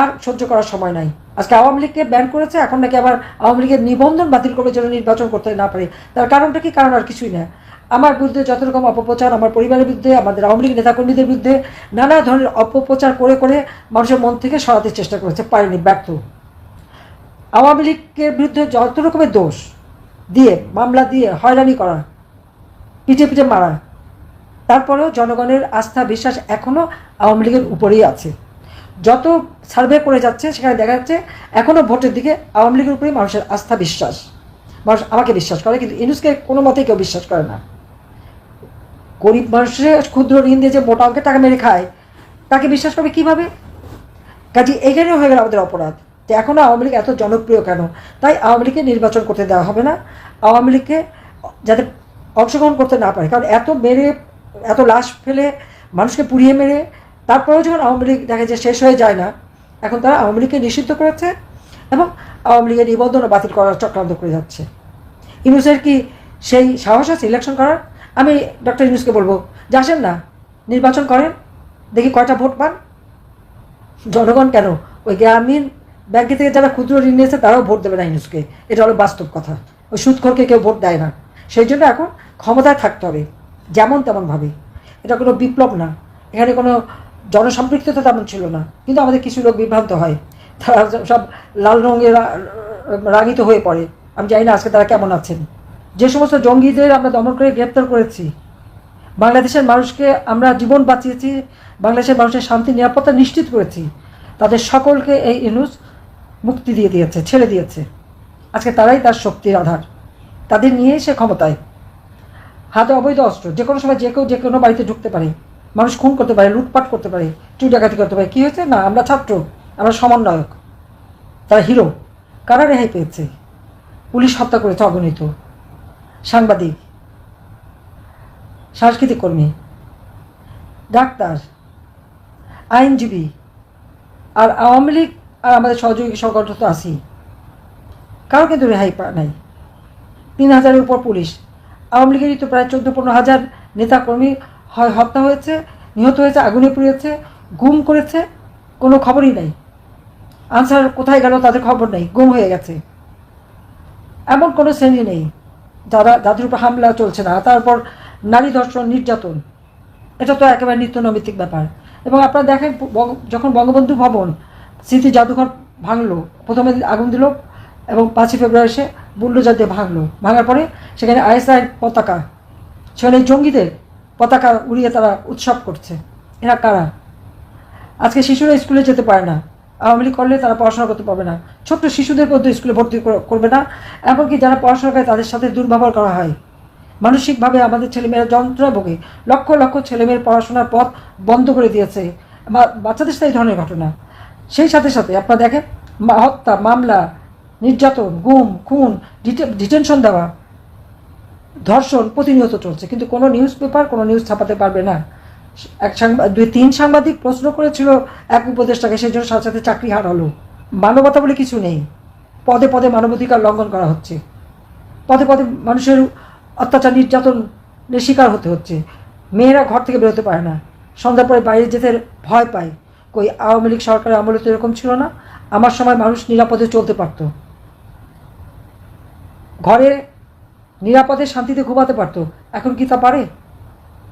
আর সহ্য করার সময় নাই। আজকে আওয়ামী লীগকে ব্যান করেছে, এখন নাকি আবার আওয়ামী লীগের নিবন্ধন বাতিল করবে যেন নির্বাচন করতে না পারে। তার কারণটা কি? কারণ আর কিছুই না। আমার বিরুদ্ধে যত রকম অপপ্রচার, আমার পরিবারের বিরুদ্ধে, আমাদের আওয়ামী লীগ নেতাকর্মীদের বিরুদ্ধে নানা ধরনের অপপ্রচার করে করে মানুষের মন থেকে সরাতে চেষ্টা করেছে, পারেনি, ব্যর্থ। আওয়ামী লীগের বিরুদ্ধে যত রকমের দোষ দিয়ে, মামলা দিয়ে হয়রানি করা, পিঠে পিঠে মারা, তারপরেও জনগণের আস্থা, বিশ্বাস এখনও আওয়ামী লীগের উপরেই আছে। যত সার্ভে করে যাচ্ছে, সেখানে দেখা যাচ্ছে এখনও ভোটের দিকে আওয়ামী লীগের উপরেই মানুষের আস্থা বিশ্বাস। মানুষ আমাকে বিশ্বাস করে, কিন্তু ইনুসকে কোনো মতেই কেউ বিশ্বাস করে না। গরিব মানুষের ক্ষুদ্র ঋণ দিয়ে যে মোটা অঙ্কের টাকা মেরে খায়, তাকে বিশ্বাস করবে কীভাবে? কাজে এখানেও হয়ে গেল আমাদের অপরাধ, যে এখনও আওয়ামী লীগ এত জনপ্রিয় কেন? তাই আওয়ামী লীগকে নির্বাচন করতে দেওয়া হবে না। আওয়ামী লীগকে যাতে অংশগ্রহণ করতে না পারে, কারণ এত মেরে, এত লাশ ফেলে মানুষকে পুড়িয়ে মেরে তারপরেও যখন আওয়ামী লীগ দেখা যায় শেষ হয়ে যায় না, এখন তারা আওয়ামী লীগকে নিষিদ্ধ করেছে এবং আওয়ামী লীগের নিবন্ধনও বাতিল করার চক্রান্ত করে যাচ্ছে। ইউনুসের কি সেই সাহস আছে ইলেকশন করার? আমি ডক্টর ইউনুসকে বলব, যে আসেন না, নির্বাচন করেন, দেখি কয়টা ভোট পান। জনগণ কেন? ওই গ্রামীণ ব্যাংকে থেকে যারা ক্ষুদ্র ঋণ নিয়েছে, তারাও ভোট দেবে না ইউনুসকে। এটা হলো বাস্তব কথা। ওই সুদখোরকে কেউ ভোট দেয় না। সেই জন্য এখন ক্ষমতায় থাকতে হবে, যেমন তেমনভাবে। এটা কোনো বিপ্লব না। এখানে কোনো জনসম্পৃক্ততা তেমন ছিল না, কিন্তু আমাদের কিছু লোক বিভ্রান্ত হয়। তারা সব লাল রঙে রাঙিত হয়ে পড়ে। আমি জানি না আজকে তারা কেমন আছেন। যে সমস্ত জঙ্গিদের আমরা দমন করে গ্রেপ্তার করেছি। বাংলাদেশের মানুষকে আমরা জীবন বাঁচিয়েছি, বাংলাদেশের মানুষের শান্তি, নিরাপত্তা নিশ্চিত করেছি। তাদের সকলকে এই ইনুস মুক্তি দিয়ে দিয়েছে, ছেড়ে দিয়েছে। আজকে তারাই তার শক্তির আধার। তাদের নিয়েই সে ক্ষমতায়। হাতে অবৈধ অস্ত্র যে কোনো সময় যে কেউ, যে কোনো বাড়িতে ঢুকতে পারে। মানুষ খুন করতে পারে, লুটপাট করতে পারে চুরি ডাকাতি করতে পারে, কী হয়েছে? না, আমরা ছাত্র, আমরা সমন্বয়ক, তারা হিরো। কারা রেহাই পেয়েছে? পুলিশ হত্যা করেছে অগণিত। সাংবাদিক, সাংস্কৃতিক কর্মী, ডাক্তার, আইনজীবী, আর আওয়ামী লীগ আর আমাদের সহযোগী সংগঠন তো আছি কারও কিন্তু রেহাই পা নাই। তিন হাজারের উপর পুলিশ। আওয়ামী লীগেরই তো প্রায় চোদ্দ পনেরো হাজার নেতাকর্মী হয় হত্যা হয়েছে, নিহত হয়েছে, আগুনে পুড়িয়েছে, গুম করেছে, কোনো খবরই নাই। আনসার কোথায় গেল তাদের খবর নেই, গুম হয়ে গেছে। এমন কোনো শ্রেণি নেই, যারা, যাদের উপর হামলা চলছে না। তারপর নারী ধর্ষণ, নির্যাতন, এটা তো একেবারে নিত্য নৈমিত্তিক ব্যাপার। এবং আপনারা দেখেন যখন বঙ্গবন্ধু ভবন, স্মৃতি জাদুঘর ভাঙলো, প্রথমে আগুন দিল এবং পাঁচই ফেব্রুয়ারি এসে বুল্ডোজার দিয়ে ভাঙলো। ভাঙার পরে সেখানে আইএসআই পতাকা, সেখানে জঙ্গিদের পতাকা উড়িয়ে তারা উৎসব করছে। এরা কারা? আজকে শিশুরা স্কুলে যেতে পারে না। আওয়ামী লীগ করলে তারা পড়াশোনা করতে পারবে না। ছোট্ট শিশুদের মধ্যে স্কুলে ভর্তি কর- করবে না। এমনকি যারা পড়াশোনা করে তাদের সাথে দুর্ব্যবহার করা হয়। মানসিকভাবে আমাদের ছেলেমেয়েরা যন্ত্রণা ভোগে লক্ষ লক্ষ ছেলেমেয়ের পড়াশোনার পথ বন্ধ করে দিয়েছে। বাচ্চাদের সাথে এই ধরনের ঘটনা। সেই সাথে সাথে আপনারা দেখেন হত্যা মামলা, নির্যাতন, গুম, খুন, ডিটে- ডিটেনশন দেওয়া। ধর্ষণ প্রতিনিয়ত চলছে, কিন্তু কোনো নিউজ পেপার কোনো নিউজ ছাপাতে পারবে না। এক সাংবাদিক দুই, তিন সাংবাদিক প্রশ্ন করেছিল এক উপদেষ্টাকে, সেই জন্য সাথে সাথে চাকরি হার হলো মানবতা বলে কিছু নেই। পদে পদে মানবাধিকার লঙ্ঘন করা হচ্ছে। পদে পদে মানুষের অত্যাচার নির্যাতনের শিকার হতে হচ্ছে। মেয়েরা ঘর থেকে বেরোতে পারে না। সন্ধ্যার পরে বাইরে যেতে ভয় পায়। কই, আওয়ামী লীগ সরকারের আমলে তো এরকম ছিল না? আমার সময় মানুষ নিরাপদে চলতে পারতো। ঘরে নিরাপদে শান্তিতে ঘুমাতে পারতো। এখন কি তা পারে?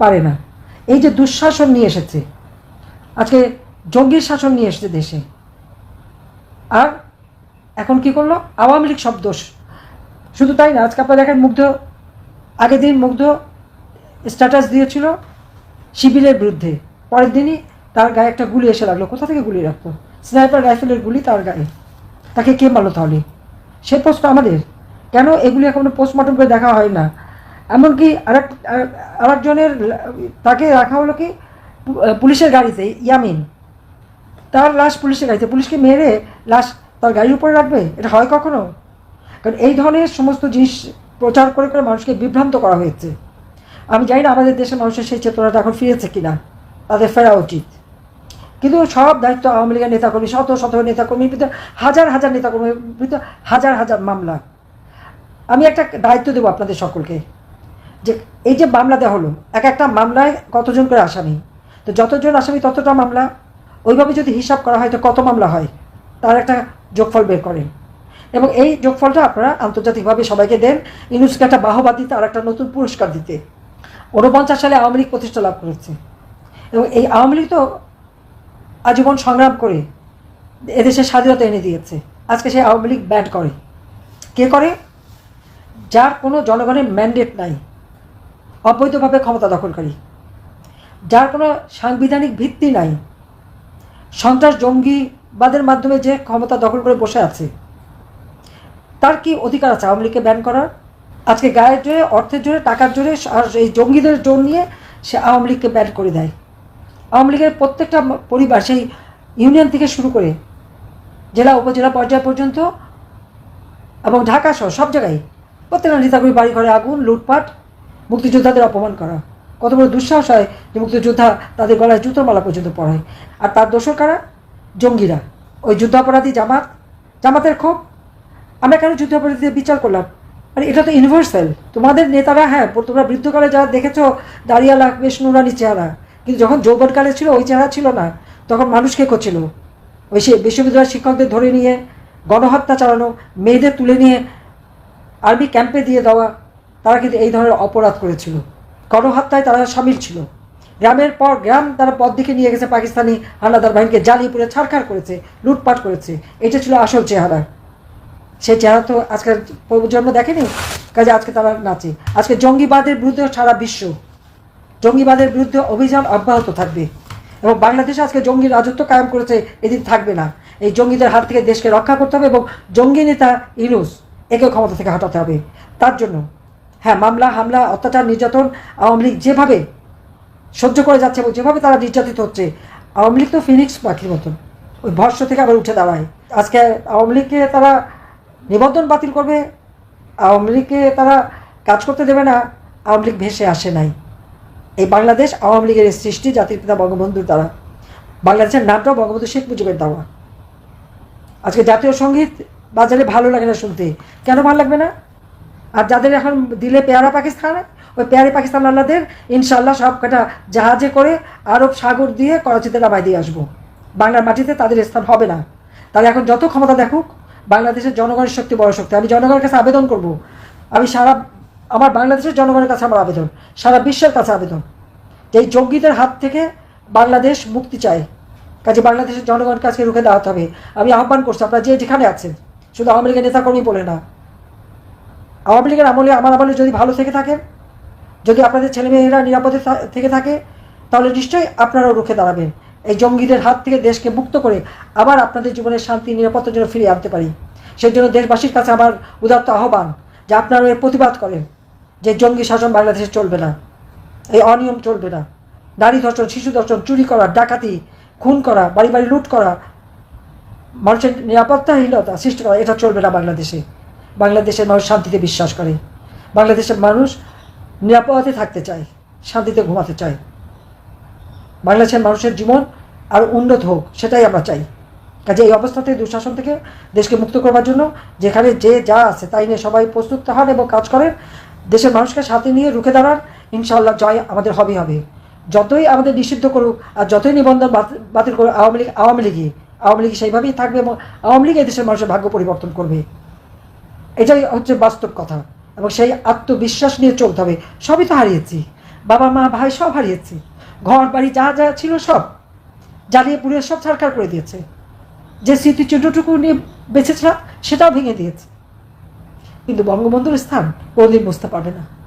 পারে না। এই যে দুঃশাসন নিয়ে এসেছে। আজকে জঙ্গির শাসন নিয়ে এসেছে দেশে। আর এখন কি করল? আওয়ামী লীগ সব দোষ। শুধু তাই না, আজকে আপনারা দেখেন মুগ্ধ, আগের দিন মুগ্ধ স্ট্যাটাস দিয়েছিল শিবিরের বিরুদ্ধে। পরের দিনই তার গায়ে একটা গুলি এসে লাগল। কোথা থেকে গুলি রাখতো স্নাইপার রাইফেলের গুলি তার গায়ে। তাকে কে মারলো তাহলে? সে প্রশ্ন আমাদের। কেন এগুলি এখনও পোস্টমর্টম করে দেখা হয় না? এমনকি আরেক আর- আরেকজনের তাকে রাখা হলো কি? পুলিশের গাড়িতে, ইয়ামিন। তার লাশ পুলিশের গাড়িতে। পুলিশকে মেরে লাশ তার গাড়ির উপরে রাখবে? এটা হয় কখনো? কারণ এই ধরনের সমস্ত জিনিস প্রচার করে করে মানুষকে বিভ্রান্ত করা হয়েছে। আমি জানি না আমাদের দেশের মানুষের সেই চেতনাটা এখন ফিরেছে কিনা। তাদের ফেরা উচিত। কিন্তু সব দায়িত্ব আওয়ামী লীগের নেতাকর্মী, শত শত নেতাকর্মীর বিরুদ্ধে, হাজার হাজার নেতাকর্মীর বিরুদ্ধে হাজার হাজার মামলা। আমি একটা দায়িত্ব দেবো আপনাদের সকলকে, যে এই যে মামলা দেওয়া হলো, এক একটা মামলায় কতজন করে আসামি? তো যতজন আসামি, ততটা মামলা। ওইভাবে যদি হিসাব করা হয়, তো কত মামলা হয়? তার একটা যোগফল বের করেন। এবং এই যোগফলটা আপনারা আন্তর্জাতিকভাবে সবাইকে দেন। ইউনুসকে একটা বাহবা দিতে আর একটা নতুন পুরস্কার দিতে। ঊনপঞ্চাশ সালে আওয়ামী লীগ প্রতিষ্ঠা লাভ করেছে। এবং এই আওয়ামী লীগ তো আজীবন সংগ্রাম করে এদেশের স্বাধীনতা এনে দিয়েছে। আজকে সেই আওয়ামী লীগ ব্যান্ড করে। কে করে? যার কোনো জনগণের ম্যান্ডেট নাই, অবৈধভাবে ক্ষমতা দখলকারী, যার কোনো সাংবিধানিক ভিত্তি নাই, সন্ত্রাস জঙ্গিবাদের মাধ্যমে যে ক্ষমতা দখল করে বসে আছে, তার কি অধিকার আছে আওয়ামী লীগকে ব্যান করার? আজকে গায়ের জোরে, অর্থের জোরে, টাকার জোরে আর এই জঙ্গিদের জোর নিয়ে সে আওয়ামী লীগকে ব্যান করে দেয়। আওয়ামী লীগের প্রত্যেকটা পরিবার সেই ইউনিয়ন থেকে শুরু করে জেলা, উপজেলা পর্যায় পর্যন্ত এবং ঢাকা সহ সব জায়গায় প্রত্যেকটা নেতাগুলি বাড়ি ঘরে আগুন, লুটপাট, মুক্তিযোদ্ধাদের অপমান করা। কত বড় দুঃসাহস হয় যে মুক্তিযোদ্ধা তাদের গলায় জুতোর মালা পর্যন্ত পড়ায় আর তার দোষর কারা? জঙ্গিরা। ওই যুদ্ধাপরাধী জামাত, জামাতের ক্ষোভ। আমরা কেন যুদ্ধাপরাধীদের বিচার করলাম? আর এটা তো ইউনিভার্সাল তোমাদের নেতারা হ্যাঁ তোমরা বৃদ্ধকালে যারা দেখেছ, দাঁড়িয়ালা বেশ নুরানি চেহারা। কিন্তু যখন যৌবনকালে ছিল, ওই চেহারা ছিল না। তখন মানুষকে করছিল ওই সে বিশ্ববিদ্যালয়ের শিক্ষকদের ধরে নিয়ে, গণহত্যা চালানো, মেয়েদের তুলে নিয়ে আর্মি ক্যাম্পে দিয়ে দেওয়া, তারা কিন্তু এই ধরনের অপরাধ করেছিল। গণহত্যায় তারা সামিল ছিল। গ্রামের পর গ্রাম তারা পথ দিকে নিয়ে গেছে পাকিস্তানি হানাদার বাহিনীকে, জ্বালিয়ে পুড়ে ছাড়খাড় করেছে, লুটপাট করেছে। এটা ছিল আসল চেহারা। সেই চেহারা তো আজকের প্রজন্ম দেখেনি? কাজে আজকে তারা নাচে। আজকে জঙ্গিবাদের বিরুদ্ধে সারা বিশ্ব, জঙ্গিবাদের বিরুদ্ধে অভিযান অব্যাহত থাকবে। এবং বাংলাদেশ আজকে জঙ্গি রাজত্ব কায়েম করেছে, এদিন থাকবে না। এই জঙ্গিদের হাত থেকে দেশকে রক্ষা করতে হবে এবং জঙ্গি নেতা ইনুস একে ক্ষমতা থেকে হটাতে হবে। তার জন্য হ্যাঁ মামলা, হামলা, অত্যাচার, নির্যাতন আওয়ামী লীগ যেভাবে সহ্য করে যাচ্ছে এবং যেভাবে তারা নির্যাতিত হচ্ছে, আওয়ামী লীগ তো ফিনিক্স পাখির মতন। ওই ভর্ষ থেকে আবার উঠে দাঁড়ায়। আজকে আওয়ামী লীগকে তারা নিবন্ধন বাতিল করবে, আওয়ামী লীগকে তারা কাজ করতে দেবে না, আওয়ামী লীগ ভেসে আসে নাই। এই বাংলাদেশ আওয়ামী লীগের সৃষ্টি, জাতির পিতা বঙ্গবন্ধুর দ্বারা। বাংলাদেশের নামটাও বঙ্গবন্ধু শেখ মুজিবের দেওয়া। আজকে জাতীয় সংগীত বাজারে ভালো লাগে না শুনতে। কেন ভালো লাগবে না? আর যাদের এখন দিলে পেয়ারা পাকিস্তান, ওই পেয়ারে পাকিস্তান আল্লাদের ইনশাল্লাহ সব কটা জাহাজে করে আরব সাগর দিয়ে করাচিতে নামাই দিয়ে আসব। বাংলার মাটিতে তাদের স্থান হবে না। তাহলে এখন যত ক্ষমতা দেখুক, বাংলাদেশের জনগণের শক্তি বড় শক্তি। আমি জনগণের কাছে আবেদন করব। আমি সারা, আমার বাংলাদেশের জনগণের কাছে আমার আবেদন। সারা বিশ্বের কাছে আবেদন। যে এই জঙ্গিদের হাত থেকে বাংলাদেশ মুক্তি চায়, কাজে বাংলাদেশের জনগণকে আজকে রুখে দাঁড়াতে হবে। আমি আহ্বান করছি, আপনারা যে যেখানে আছেন শুধু আওয়ামী লীগের নেতাকর্মী বলে না। আওয়ামী লীগের আমলে আমার আমলে যদি ভালো থেকে থাকেন যদি আপনাদের ছেলেমেয়েরা নিরাপদে থেকে থাকে, তাহলে নিশ্চয়ই আপনারাও রুখে দাঁড়াবেন। এই জঙ্গিদের হাত থেকে দেশকে মুক্ত করে আবার আপনাদের জীবনের শান্তি, নিরাপত্তার জন্য ফিরিয়ে আনতে পারি। সেই জন্য দেশবাসীর কাছে আমার উদাত্ত আহ্বান যে আপনারা এর প্রতিবাদ করেন যে জঙ্গি শাসন বাংলাদেশে চলবে না। এই অনিয়ম চলবে না। নারী ধর্ষণ, শিশু ধর্ষণ, চুরি করা, ডাকাতি, খুন করা, বাড়ি বাড়ি লুট করা মানুষের নিরাপত্তাহীনতা সৃষ্টি করা, এটা চলবে না বাংলাদেশে। বাংলাদেশের মানুষ শান্তিতে বিশ্বাস করে। বাংলাদেশের মানুষ নিরাপদে থাকতে চায়, শান্তিতে ঘুমাতে চায়। বাংলাদেশের মানুষের জীবন আর উন্নত হোক, সেটাই আমরা চাই। কাজে এই অবস্থা থেকে, দুঃশাসন থেকে দেশকে মুক্ত করবার জন্য যেখানে যে যা আছে তাই নিয়ে সবাই প্রস্তুত হন এবং কাজ করেন। দেশের মানুষকে সাথে নিয়ে রুখে দাঁড়ান, ইনশাআল্লাহ জয় আমাদের হবে হবে। যতই আমাদের নিষিদ্ধ করুক আর যতই নিবন্ধন বাতিল করুক, আওয়ামী লীগ, আওয়ামী লীগই আওয়ামী লীগ সেইভাবেই থাকবে এবং আওয়ামী লীগ দেশের মানুষের ভাগ্য পরিবর্তন করবে। এটাই হচ্ছে বাস্তব কথা এবং সেই আত্মবিশ্বাস নিয়ে চলতে হবে। সবই তো হারিয়েছি। বাবা, মা, ভাই সব হারিয়েছি। ঘর, বাড়ি, যা যা ছিল সব জ্বালিয়ে পুড়িয়ে সব ছাড়খার করে দিয়েছে। যে স্মৃতিচিহ্নটুকু নিয়ে বেঁচেছিলাম সেটাও ভেঙে দিয়েছে। কিন্তু বঙ্গবন্ধুর স্থান কোনোদিন বুঝতে পারবে না।